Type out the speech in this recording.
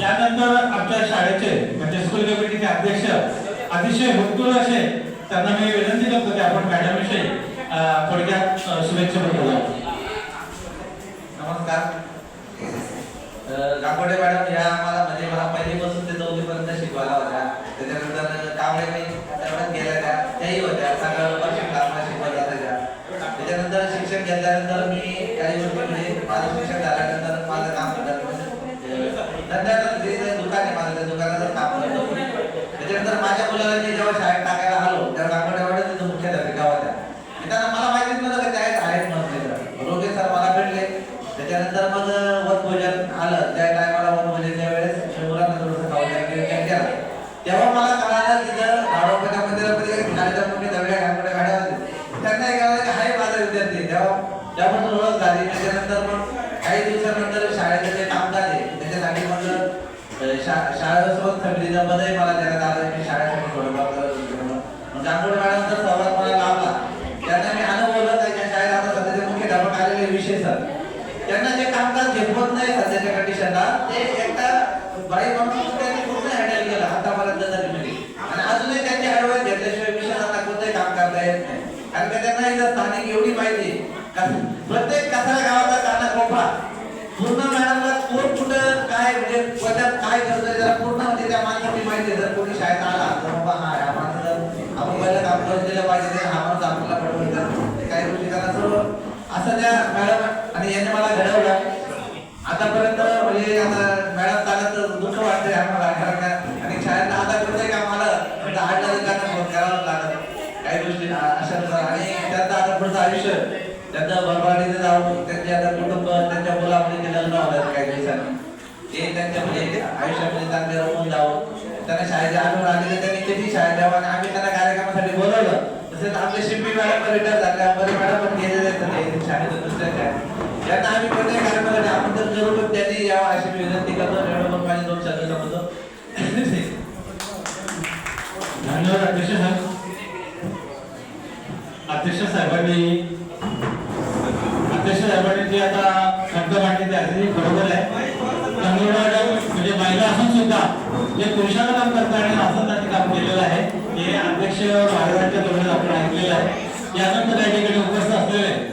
त्यानंतर आमच्या शाळेचे म्हणजे स्कूल कमिटीचे अध्यक्ष अतिशय भक्तूर असे त्यांना मी विनंती करतो की आपण मॅडम विषयी थोडक्यात शुभेच्छा बोलूया नमस्कार. गांगोडे मॅडम या आम्हाला म्हणजे मला पहिलीपासून ते चौथीपर्यंत शिकवायला होत्या. त्याच्यानंतर कांबळे मी तेवढ्यात गेल्या त्या त्याही होत्या. सगळं वर्ष क्लासला शिकवल्या असायच्या त्याच्यानंतर शिक्षण घेतल्यानंतर मी काही वर्ष म्हणजे माझं शिक्षण झाल्यानंतर नंतर जे दुकान आहे माझं त्या दुकानाचं काम त्याच्यानंतर माझ्या मुलाला मी जेव्हा शाळेत टाकायला आलो त्या गांगोडे मॅडम तिथं मुख्याध्यापिका होत्या त्यांना मला माहितीच नव्हतं की त्या आहेत आहेत रोगे सर मला भेटले. त्याच्यानंतर मग वनभोजन आलं. त्या टायमाला वनभोजनच्या वेळेस मुलांना थोडंसं खाऊ द्यायला केला. तेव्हा मला कळालं तिथं गाडोपेटा मंदिरामध्ये एक गाडीच्या दगड्या घालकडे गाड्या होते त्यांना एक कळालं की हाय माझा विद्यार्थी तेव्हा त्यापासून ओळख झाली. त्याच्यानंतर मग काही दिवसानंतर शाळेचं जे काम शाळेसोबत समितीचा पदही मला देण्यात आलं की शाळेसाठी थोडंफार करत होतो म्हणून. मॅडमचा सहवास मला लावला त्यांना मी अनुभवलं त्याच्या शाळेत आता सध्याचे मुख्याध्यापक आलेले विषय सर त्यांना जे कामकाज झेपत नाही सध्याच्या कंडिशनला ते एकटा बाई म्हणून त्यांनी पूर्ण हँडल केलं आतापर्यंत तरी म्हणजे. आणि अजूनही त्यांची ऍडवाइस घेतल्याशिवाय विषयाला कोणतंही काम करता येत नाही. कारण का त्यांना इथं स्थानिक एवढी माहिती प्रत्येक कचरा गावाचा काना कोपरा. पूर्ण काय म्हणजे काय करतोय जरा पूर्ण म्हणजे त्या माणसाची माहिती जर कोणी शाळेत आला तर बाबा हा या माणसाला आपण पहिलं काम करून दिलं पाहिजे हा माणूस आपल्याला पडवून काही गोष्टी त्यांना सर्व असं त्या मॅडम आणि यांनी मला घडवलं. आतापर्यंत म्हणजे आता मॅडम चालत दुःख वाटतंय आम्हाला. कारण आणि शाळेत आता करतोय का आम्हाला? तर आठ तारखेला फोन करावं लागत काही गोष्टी अशा आणि त्यांचं आता पुढचं आयुष्य त्यांचं बरबाडीचं जाऊन त्यांच्या आता आयुष्यामध्ये चांगले रमून जावं त्यांना शाळेच्या आठवण आली तर त्यांनी किती शाळेत द्यावं आणि आम्ही त्यांना कार्यक्रमासाठी बोलवलं. तसेच आमचे शिंपी मॅडम रिटायर झाले. अंबरी मॅडम पण गेलेले आहेत शाळेत. त्यांना आम्ही कार्यक्रमासाठी त्यांनी यावं अशी मी विनंती करतो. मॅडम माझे दोन शब्द धन्यवाद अध्यक्ष साहेब अध्यक्ष साहेबांनी अध्यक्ष साहेबांनी जे आता शब्द मांडले ते अगदी बरोबर आहे. सुद्धा जे पुरुषांना काम करता आणि असं त्यांनी काम केलेलं आहे. हे अध्यक्ष महाराजांच्या तोंडात आपण ऐकलेलं आहे. यानंतर या ठिकाणी उपस्थित असलेले